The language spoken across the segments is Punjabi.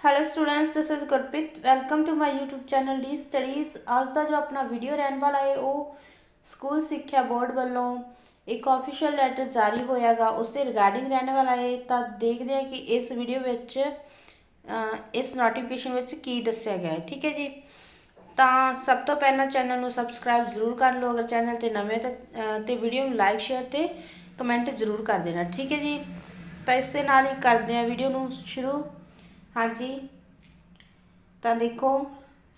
Hello students this is Gurpreet welcome to my YouTube channel D studies ਅੱਜ ਦਾ ਜੋ ਆਪਣਾ ਵੀਡੀਓ ਰਹਿਣ ਵਾਲਾ ਹੈ ਉਹ ਸਕੂਲ ਸਿੱਖਿਆ ਬੋਰਡ ਵੱਲੋਂ ਇੱਕ ਆਫੀਸ਼ੀਅਲ ਲੈਟਰ ਜਾਰੀ ਹੋਇਆਗਾ ਉਸ ਦੇ ਰਿਗਾਰਡਿੰਗ ਰਹਿਣ ਵਾਲਾ ਹੈ ਤਾਂ ਦੇਖਦੇ ਹਾਂ ਕਿ ਇਸ ਵੀਡੀਓ ਵਿੱਚ ਇਸ ਨੋਟੀਫਿਕੇਸ਼ਨ ਵਿੱਚ ਕੀ ਦੱਸਿਆ ਗਿਆ ਹੈ ਠੀਕ ਹੈ ਜੀ ਤਾਂ ਸਭ ਤੋਂ ਪਹਿਲਾਂ ਚੈਨਲ ਨੂੰ ਸਬਸਕ੍ਰਾਈਬ ਜ਼ਰੂਰ ਕਰ ਲਓ ਅਗਰ ਚੈਨਲ ਤੇ ਨਵੇਂ ਤਾਂ ਅਹ, ਤੇ ਵੀਡੀਓ ਨੂੰ ਲਾਈਕ ਸ਼ੇਅਰ ਤੇ ਕਮੈਂਟ ਜ਼ਰੂਰ ਕਰ ਦੇਣਾ ਠੀਕ ਹੈ ਜੀ ਤਾਂ ਇਸ ਦੇ ਨਾਲ ਹੀ ਕਰਦੇ ਹਾਂ ਵੀਡੀਓ ਨੂੰ ਸ਼ੁਰੂ ਹਾਂਜੀ। ਤਾਂ ਦੇਖੋ,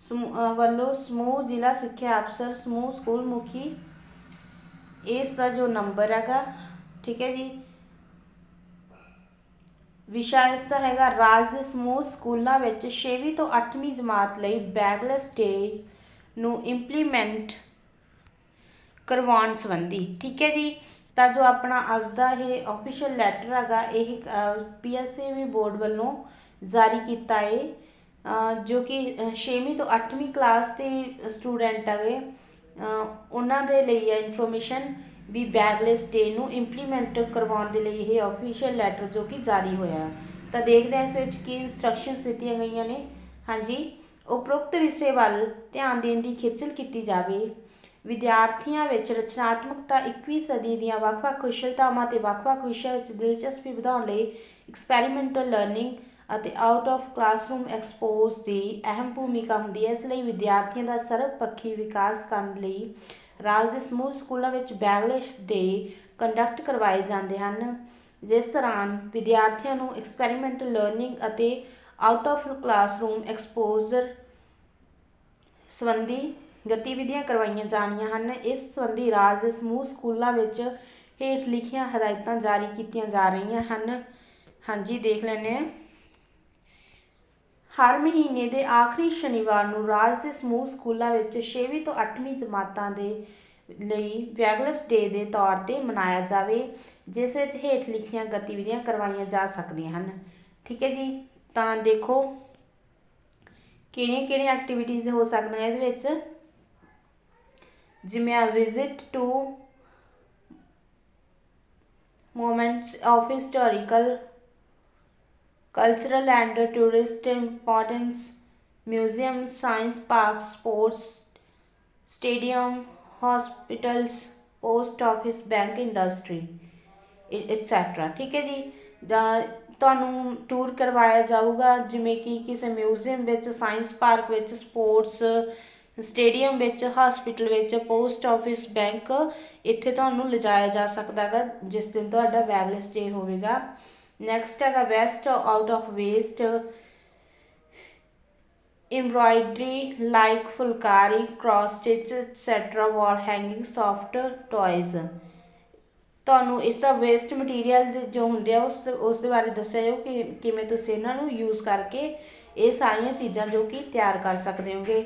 ਸਮੂ- ਵੱਲੋਂ ਸਮੂਹ ਜ਼ਿਲ੍ਹਾ ਸਿੱਖਿਆ ਅਫਸਰ, ਸਮੂਹ ਸਕੂਲ ਮੁਖੀ, ਇਸ ਦਾ ਜੋ ਨੰਬਰ ਹੈਗਾ, ਠੀਕ ਹੈ ਜੀ। ਵਿਸ਼ਾ ਇਸ ਦਾ ਹੈਗਾ, ਰਾਜ ਦੇ ਸਮੂਹ ਸਕੂਲਾਂ ਵਿੱਚ 6ਵੀਂ ਤੋਂ 8ਵੀਂ ਜਮਾਤ ਲਈ ਬੈਗਲੈਸ ਡੇਜ਼ ਨੂੰ ਇੰਪਲੀਮੈਂਟ ਕਰਵਾਉਣ ਸੰਬੰਧੀ, ਠੀਕ ਹੈ ਜੀ। ਤਾਂ ਜੋ ਆਪਣਾ ਅੱਜ ਦਾ ਇਹ ਆਫੀਸ਼ੀਅਲ ਲੈਟਰ ਹੈਗਾ, ਇਹ ਪੀਐਸਏਵੀ ਬੋਰਡ ਵੱਲੋਂ ਜਾਰੀ ਕੀਤਾ ਹੈ ਜੋ ਕਿ 6ਵੀਂ ਤੋਂ 8ਵੀਂ ਕਲਾਸ ਦੇ ਸਟੂਡੈਂਟ ਹੈਗੇ ਉਹਨਾਂ ਦੇ ਲਈ ਹੈ ਇਨਫੋਰਮੇਸ਼ਨ ਵੀ ਬੈਗਲੈਸ ਡੇ ਨੂੰ ਇੰਪਲੀਮੈਂਟ ਕਰਵਾਉਣ ਦੇ ਲਈ ਇਹ ਆਫੀਸ਼ੀਅਲ ਲੈਟਰ ਜੋ ਕਿ ਜਾਰੀ ਹੋਇਆ। ਤਾਂ ਦੇਖਦੇ ਹਾਂ ਇਸ ਵਿੱਚ ਕੀ ਇਨਸਟਰਕਸ਼ਨਸ ਦਿੱਤੀਆਂ ਗਈਆਂ ਨੇ। ਹਾਂਜੀ, ਉਪਰੋਕਤ ਵਿਸ਼ੇ ਵੱਲ ਧਿਆਨ ਦੇਣ ਦੀ ਖੇਚਲ ਕੀਤੀ ਜਾਵੇ। ਵਿਦਿਆਰਥੀਆਂ ਵਿੱਚ ਰਚਨਾਤਮਕਤਾ 21ਵੀਂ ਸਦੀ ਦੀਆਂ ਵੱਖ-ਵੱਖ ਕੁਸ਼ਲਤਾਵਾਂ ਤੇ ਵੱਖ-ਵੱਖ ਵਿਸ਼ਿਆਂ ਵਿੱਚ ਦਿਲਚਸਪੀ ਵਧਾਉਣ ਲਈ ਐਕਸਪੈਰੀਮੈਂਟਲ ਲਰਨਿੰਗ ਅਤੇ ਆਊਟ ਆਫ ਕਲਾਸਰੂਮ ਐਕਸਪੋਜ਼ ਦੀ ਅਹਿਮ ਭੂਮਿਕਾ ਹੁੰਦੀ ਹੈ। ਇਸ ਲਈ ਵਿਦਿਆਰਥੀਆਂ ਦਾ ਸਰਬਪੱਖੀ ਵਿਕਾਸ ਕਰਨ ਲਈ ਰਾਜ ਦੇ ਸਮੂਹ ਸਕੂਲਾਂ ਵਿੱਚ ਬੈਗਲਿਸ਼ ਡੇ ਕੰਡਕਟ ਕਰਵਾਏ ਜਾਂਦੇ ਹਨ। ਜਿਸ ਦੌਰਾਨ ਵਿਦਿਆਰਥੀਆਂ ਨੂੰ ਐਕਸਪੈਰੀਮੈਂਟਲ ਲਰਨਿੰਗ ਅਤੇ ਆਊਟ ਆਫ ਕਲਾਸਰੂਮ ਐਕਸਪੋਜ਼ਰ ਸੰਬੰਧੀ ਗਤੀਵਿਧੀਆਂ ਕਰਵਾਈਆਂ ਜਾਣੀਆਂ ਹਨ। ਇਸ ਸੰਬੰਧੀ ਰਾਜ ਦੇ ਸਮੂਹ ਸਕੂਲਾਂ ਵਿੱਚ ਹੇਠ ਲਿਖੀਆਂ ਹਦਾਇਤਾਂ ਜਾਰੀ ਕੀਤੀਆਂ ਜਾ ਰਹੀਆਂ ਹਨ। ਹਾਂਜੀ, ਦੇਖ ਲੈਂਦੇ ਹਾਂ। ਹਰ ਮਹੀਨੇ ਦੇ ਆਖਰੀ ਸ਼ਨੀਵਾਰ ਨੂੰ ਰਾਜ ਦੇ ਸਮੂਹ ਸਕੂਲਾਂ ਵਿੱਚ 6ਵੀਂ ਤੋਂ 8ਵੀਂ ਜਮਾਤਾਂ ਦੇ ਲਈ ਵੈਗਲਸ ਡੇ ਦੇ ਤੌਰ ਤੇ ਮਨਾਇਆ ਜਾਵੇ, ਜਿਸ ਵਿੱਚ ਹੇਠ ਲਿਖੀਆਂ ਗਤੀਵਿਧੀਆਂ ਕਰਵਾਈਆਂ ਜਾ ਸਕਦੀਆਂ ਹਨ। ਠੀਕ ਹੈ ਜੀ? ਤਾਂ ਦੇਖੋ, ਕਿਹੜੀਆਂ ਕਿਹੜੀਆਂ ਐਕਟੀਵਿਟੀਜ਼ ਹੋ ਸਕਦੀਆਂ ਇਹਦੇ ਵਿੱਚ? ਜਿਵੇਂ visit to moments of historical cultural and tourist importance museums science parks, sports, stadium, hospitals, post office, bank industry e, etc ਠੀਕ ਹੈ ਜੀ? ਦਾ ਤੁਹਾਨੂੰ ਟੂਰ ਕਰਵਾਇਆ ਜਾਊਗਾ, ਜਿਵੇਂ ਕਿ ਕਿਸੇ ਮਿਊਜ਼ੀਅਮ ਵਿੱਚ ਸਾਇੰਸ ਪਾਰਕ ਵਿੱਚ ਸਪੋਰਟਸ ਸਟੇਡੀਅਮ ਵਿੱਚ ਹਸਪੀਟਲ ਵਿੱਚ ਪੋਸਟ ਆਫਿਸ ਬੈਂਕ ਇੱਥੇ ਤੁਹਾਨੂੰ ਲਿਜਾਇਆ ਜਾ ਸਕਦਾ ਹੈਗਾ, ਜਿਸ ਦਿਨ ਤੁਹਾਡਾ ਬੈਗਲੈਸ ਡੇ ਹੋਵੇਗਾ। ਨੈਕਸਟ ਹੈਗਾ best out of waste embroidery like phulkari cross stitch etc wall hanging soft toys. ਤੁਹਾਨੂੰ ਇਸ ਦਾ ਵੇਸਟ ਮਟੀਰੀਅਲ ਦੇ ਜੋ ਹੁੰਦੇ ਆ, ਉਸ ਉਸ ਦੇ ਬਾਰੇ ਦੱਸਿਆ ਜਾਓ ਕਿ ਕਿਵੇਂ ਤੁਸੀਂ ਇਹਨਾਂ ਨੂੰ ਯੂਜ਼ ਕਰਕੇ ਇਹ ਸਾਰੀਆਂ ਚੀਜ਼ਾਂ ਜੋ ਕਿ ਤਿਆਰ ਕਰ ਸਕਦੇ ਹੋਗੇ।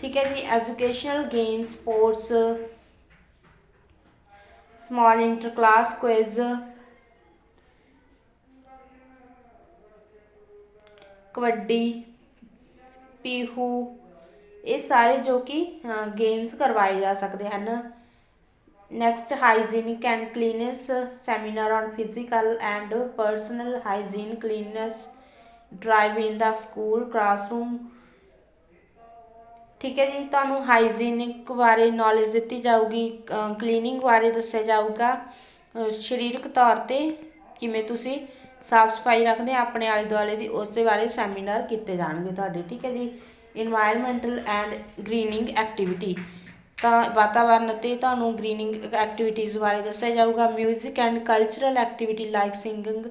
ਠੀਕ ਹੈ ਜੀ educational game sports small inter class quiz kabaddi, Pihu, ਇਹ ਸਾਰੇ ਜੋ ਕਿ ਗੇਮਸ ਕਰਵਾਏ ਜਾ ਸਕਦੇ ਹਨ। Next hygienic and cleanliness seminar on physical and personal hygiene cleanliness drive in the school classroom ਠੀਕ ਹੈ ਜੀ, ਤੁਹਾਨੂੰ ਹਾਈਜੀਨਿਕ ਬਾਰੇ ਨੌਲੇਜ ਦਿੱਤੀ ਜਾਊਗੀ ਕਲੀਨਿੰਗ ਬਾਰੇ ਦੱਸਿਆ ਜਾਊਗਾ। ਸਰੀਰਕ ਤੌਰ ਤੇ ਕਿਵੇਂ ਤੁਸੀਂ ਸਾਫ਼ ਸਫ਼ਾਈ ਰੱਖਦੇ ਆ ਆਪਣੇ ਆਲੇ ਦੁਆਲੇ ਦੀ, ਉਸ ਦੇ ਬਾਰੇ ਸੈਮੀਨਾਰ ਕੀਤੇ ਜਾਣਗੇ ਤੁਹਾਡੇ, ਠੀਕ ਹੈ ਜੀ? এনवायरमेंटल ਐਂਡ ਗ੍ਰੀਨਿੰਗ ਐਕਟੀਵਿਟੀ ਤਾਂ ਵਾਤਾਵਰਨ ਅਤੇ ਤੁਹਾਨੂੰ ਗ੍ਰੀਨਿੰਗ ਐਕਟੀਵਿਟੀਜ਼ ਬਾਰੇ ਦੱਸਿਆ ਜਾਊਗਾ 뮤직 and cultural activity like singing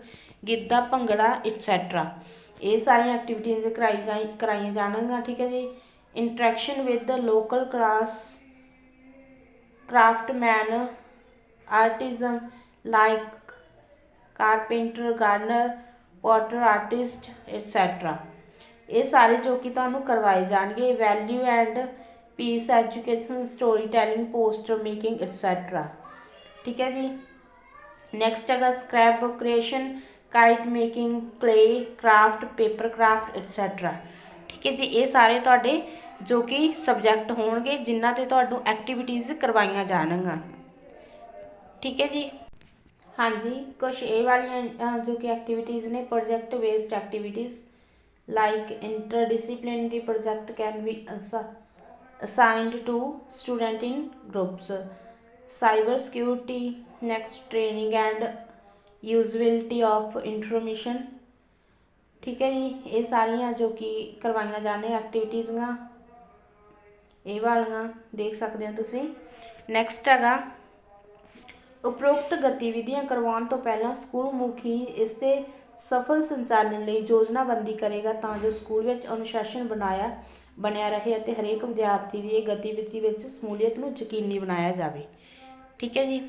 giddha, bhangra etcetera ਇਹ ਸਾਰੀਆਂ ਐਕਟੀਵਿਟੀਆਂ ਕਰਾਈ ਜਾਈ, ਕਰਾਈਆਂ ਜਾਣਗੀਆਂ, ਠੀਕ ਹੈ ਜੀ? Interaction with the local class craftsman artisan like carpenter gardener potter artist etc ਇਹ ਸਾਰੇ ਜੋ ਕਿ ਤੁਹਾਨੂੰ ਕਰਵਾਏ ਜਾਣਗੇ value and peace education story telling poster making etc ਠੀਕ ਹੈ ਜੀ? ਨੈਕਸਟ ਹੈਗਾ scrap book creation kite making clay craft paper craft etc ਠੀਕ ਹੈ ਜੀ? ਇਹ ਸਾਰੇ ਤੁਹਾਡੇ ਜੋ ਕਿ ਸਬਜੈਕਟ ਹੋਣਗੇ, ਜਿਨ੍ਹਾਂ ਤੇ ਤੁਹਾਨੂੰ ਐਕਟੀਵਿਟੀਜ਼ ਕਰਵਾਈਆਂ ਜਾਣਗੀਆਂ। ਠੀਕ ਹੈ ਜੀ? ਹਾਂਜੀ ਕੁਝ ਇਹ ਵਾਲੀਆਂ ਅਹ, ਜੋ ਕਿ ਐਕਟੀਵਿਟੀਜ਼ ਨੇ project based activities like interdisciplinary project can be assi- assigned to student in groups cyber security next training and usability of information ਠੀਕ ਹੈ ਜੀ ਇਹ ਸਾਰੀਆਂ ਜੋ ਕਿ ਕਰਵਾਈਆਂ ਜਾਣੇ ਐਕਟੀਵਿਟੀਜ਼ਆਂ ਇਹ ਵਾਲੀਆਂ ਦੇਖ ਸਕਦੇ ਹੋ ਤੁਸੀਂ ਨੈਕਸਟ ਹੈਗਾ ਉਪਰੋਕਤ ਗਤੀਵਿਧੀਆਂ ਕਰਵਾਉਣ ਤੋਂ ਪਹਿਲਾਂ ਸਕੂਲ ਮੁਖੀ ਇਸ ਦੇ ਸਫਲ ਸੰਚਾਲਨ ਲਈ ਯੋਜਨਾਬੰਦੀ ਕਰੇਗਾ ਤਾਂ ਜੋ ਸਕੂਲ ਵਿੱਚ ਅਨੁਸ਼ਾਸਨ ਬਣਾਇਆ, ਬਣਿਆ ਰਹੇ ਅਤੇ ਹਰੇਕ ਵਿਦਿਆਰਥੀ ਦੀ ਇਹ ਗਤੀਵਿਧੀ ਵਿੱਚ ਸਮੂਲੀਅਤ ਨੂੰ ਯਕੀਨੀ ਬਣਾਇਆ ਜਾਵੇ। ਠੀਕ ਹੈ ਜੀ।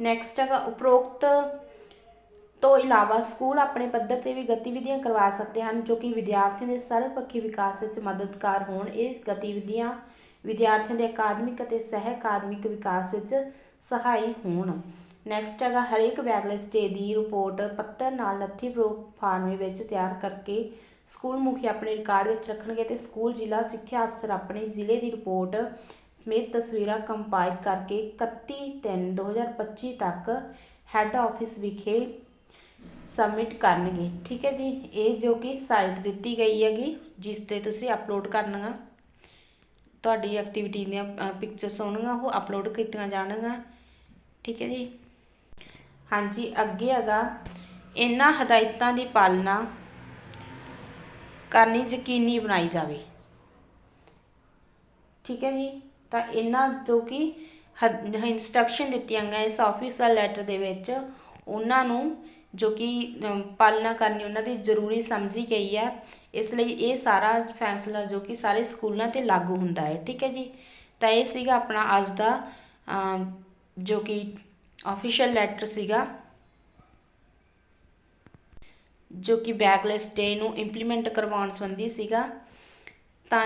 ਨੈਕਸਟ ਹੈਗਾ, ਉਪਰੋਕਤ ਤੋਂ ਇਲਾਵਾ ਸਕੂਲ ਆਪਣੇ ਪੱਧਰ ਤੇ ਵੀ ਗਤੀਵਿਧੀਆਂ ਕਰਵਾ ਸਕਦੇ ਹਨ ਜੋ ਕਿ ਵਿਦਿਆਰਥੀਆਂ ਦੇ ਸਰਵਪੱਖੀ ਵਿਕਾਸ ਵਿੱਚ ਮਦਦਗਾਰ ਹੋਣ। ਇਹ ਗਤੀਵਿਧੀਆਂ ਵਿਦਿਆਰਥੀਆਂ ਦੇ ਅਕਾਦਮਿਕ ਅਤੇ ਸਹਿ ਅਕਾਦਮਿਕ ਵਿਕਾਸ ਵਿੱਚ ਸਹਾਈ ਹੋਣ। ਨੈਕਸਟ ਹੈਗਾ ਹਰੇਕ ਬੈਗਲੈਸ ਡੇ ਦੀ ਰਿਪੋਰਟ ਪੱਤਰ ਨਾਲ ਨੱਥੀ ਫਾਰਮੇ ਵਿੱਚ ਤਿਆਰ ਕਰਕੇ ਸਕੂਲ ਮੁਖੀ ਆਪਣੇ ਰਿਕਾਰਡ ਵਿੱਚ ਰੱਖਣਗੇ ਤੇ ਸਕੂਲ ਜ਼ਿਲ੍ਹਾ ਸਿੱਖਿਆ ਅਫਸਰ ਆਪਣੇ ਜ਼ਿਲ੍ਹੇ ਦੀ ਰਿਪੋਰਟ ਸਮੇਤ ਤਸਵੀਰਾਂ ਕੰਪਾਈਲ ਕਰਕੇ 31/3/2025 ਤੱਕ ਹੈੱਡ ਆਫਿਸ ਵਿਖੇ ਸਬਮਿਟ ਕਰਨਗੇ। ਠੀਕ ਹੈ ਜੀ, ਇਹ ਜੋ ਕਿ ਸਾਈਟ ਦਿੱਤੀ ਗਈ ਹੈਗੀ, ਜਿਸ ਤੇ ਤੁਸੀਂ ਅਪਲੋਡ ਕਰਨੀਆਂ ਤੁਹਾਡੀ ਐਕਟੀਵਿਟੀ ਦੀਆਂ ਪਿਕਚਰਸ ਹੋਣਗੀਆਂ ਉਹ ਅਪਲੋਡ ਕੀਤੀਆਂ ਜਾਣਗੀਆਂ। ਠੀਕ ਹੈ ਜੀ? ਹਾਂਜੀ, ਅੱਗੇ ਹੈਗਾ, ਇਹਨਾਂ ਹਦਾਇਤਾਂ ਦੀ ਪਾਲਣਾ ਕਰਨੀ, ਯਕੀਨੀ ਬਣਾਈ ਜਾਵੇ। ਠੀਕ ਹੈ ਜੀ? ਤਾਂ ਇਹਨਾਂ ਜੋ ਕਿ ਇਨਸਟਰਕਸ਼ਨ ਦਿੱਤੀਆਂ ਗਈਆਂ ਇਸ ਆਫੀਸਰ ਲੈਟਰ ਦੇ ਵਿੱਚ, ਉਹਨਾਂ ਨੂੰ ਜੋ ਕਿ ਪਾਲਣਾ ਕਰਨੀ, ਉਹਨਾਂ ਦੀ ਜ਼ਰੂਰੀ ਸਮਝੀ ਗਈ ਹੈ। ਇਸ ਲਈ ਇਹ ਸਾਰਾ ਫੈਸਲਾ ਜੋ ਕਿ ਸਾਰੇ ਸਕੂਲਾਂ ਤੇ ਲਾਗੂ ਹੁੰਦਾ ਹੈ, ਠੀਕ ਹੈ ਜੀ? ਤਾਂ ਇਹ ਸੀਗਾ ਆਪਣਾ ਅੱਜ ਦਾ ਜੋ ਕਿ ਆਫੀਸ਼ੀਅਲ ਲੈਟਰ ਸੀਗਾ। ਜੋ ਕਿ ਬੈਕਲੈਸ ਡੇ ਨੂੰ ਇੰਪਲੀਮੈਂਟ ਕਰਵਾਉਣ ਸੰਬੰਧੀ ਸੀਗਾ। ਤਾਂ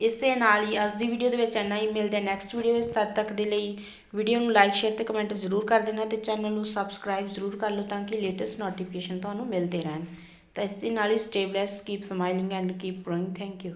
ਇਸੇ ਨਾਲ ਹੀ ਅੱਜ ਦੀ ਵੀਡੀਓ ਦੇ ਵਿੱਚ ਇੰਨਾ ਹੀ। ਮਿਲਦੇ ਨੈਕਸਟ ਵੀਡੀਓ ਵਿੱਚ। ਤਦ ਤੱਕ ਦੇ ਲਈ ਵੀਡੀਓ ਨੂੰ ਲਾਈਕ ਸ਼ੇਅਰ ਤੇ ਕਮੈਂਟ ਜ਼ਰੂਰ ਕਰ ਦੇਣਾ ਤੇ ਚੈਨਲ ਨੂੰ ਸਬਸਕ੍ਰਾਈਬ ਜ਼ਰੂਰ ਕਰ ਲਓ ਤਾਂ ਕਿ ਲੇਟੈਸਟ ਨੋਟੀਫਿਕੇਸ਼ਨ ਤੁਹਾਨੂੰ ਮਿਲਦੇ ਰਹਿਣ। ਤਾਂ ਇਸ ਦੇ ਨਾਲ ਹੀ stay keep smiling and keep growing thank you